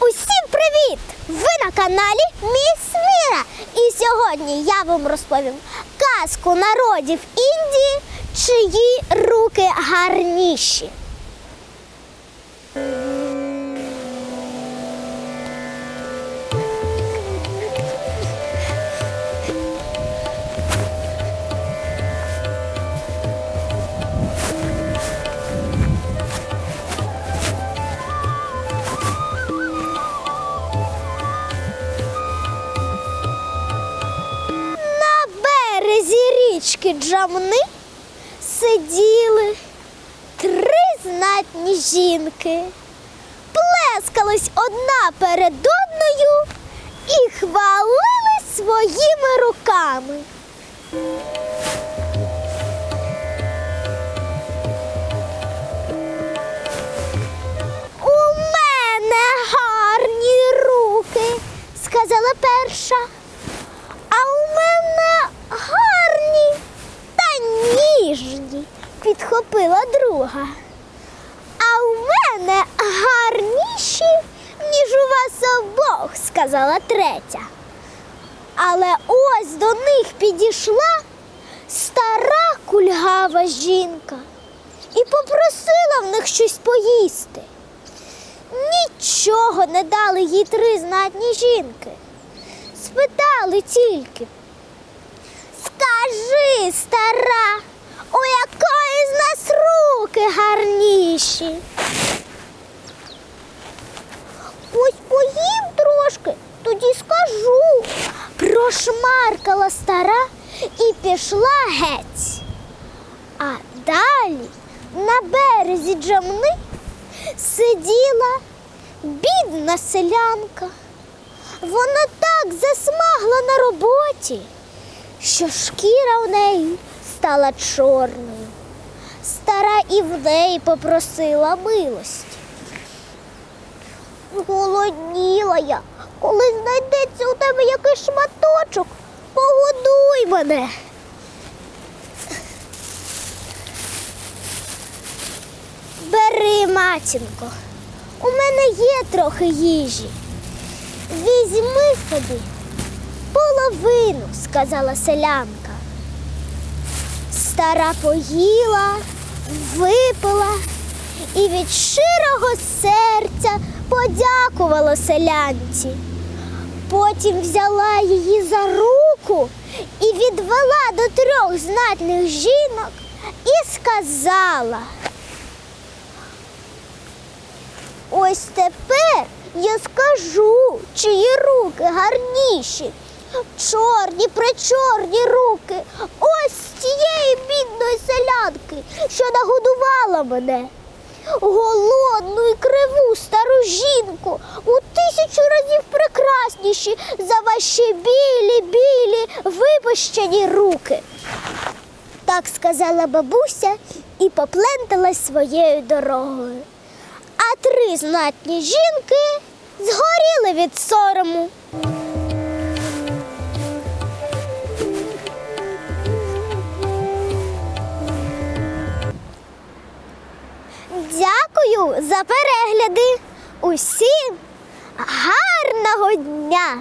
Усім привіт! Ви на каналі Міс Міра. І сьогодні я вам розповім казку народів Індії, чиї руки гарніші. Березі річки Джамни сиділи три знатні жінки, плескались одна перед одною і хвалили своїми руками. У мене гарні руки, сказала перша. А у мене гарні та ніжні, підхопила друга. А у мене гарніші, ніж у вас обох, сказала третя. Але ось до них підійшла стара кульгава жінка і попросила в них щось поїсти. Нічого не дали їй три знатні жінки спитали тільки. Скажи, стара, у якої з нас руки гарніші? Ось поїм трошки, тоді скажу. Прошмаркала стара і пішла геть. А далі на березі джамни сиділа бідна селянка. Вона так засмагла на роботі, що шкіра у неї стала чорною. Стара і в неї попросила милості. Голодніла я, коли знайдеться у тебе якийсь шматочок, погодуй мене. Бери, матінко, у мене є трохи їжі. Візьми собі половину, сказала селянка. Стара поїла, випила і від щирого серця подякувала селянці. Потім взяла її за руку і відвела до трьох знатних жінок і сказала. Ось тепер я скажу, чиї руки гарніші. Чорні причорні руки. Що нагодувала мене. Голодну і криву стару жінку у тисячу разів прекрасніші за ваші білі, білі, випущені руки. Так сказала бабуся і попленталась своєю дорогою. А три знатні жінки згоріли від сорому. За перегляди. Усім гарного дня!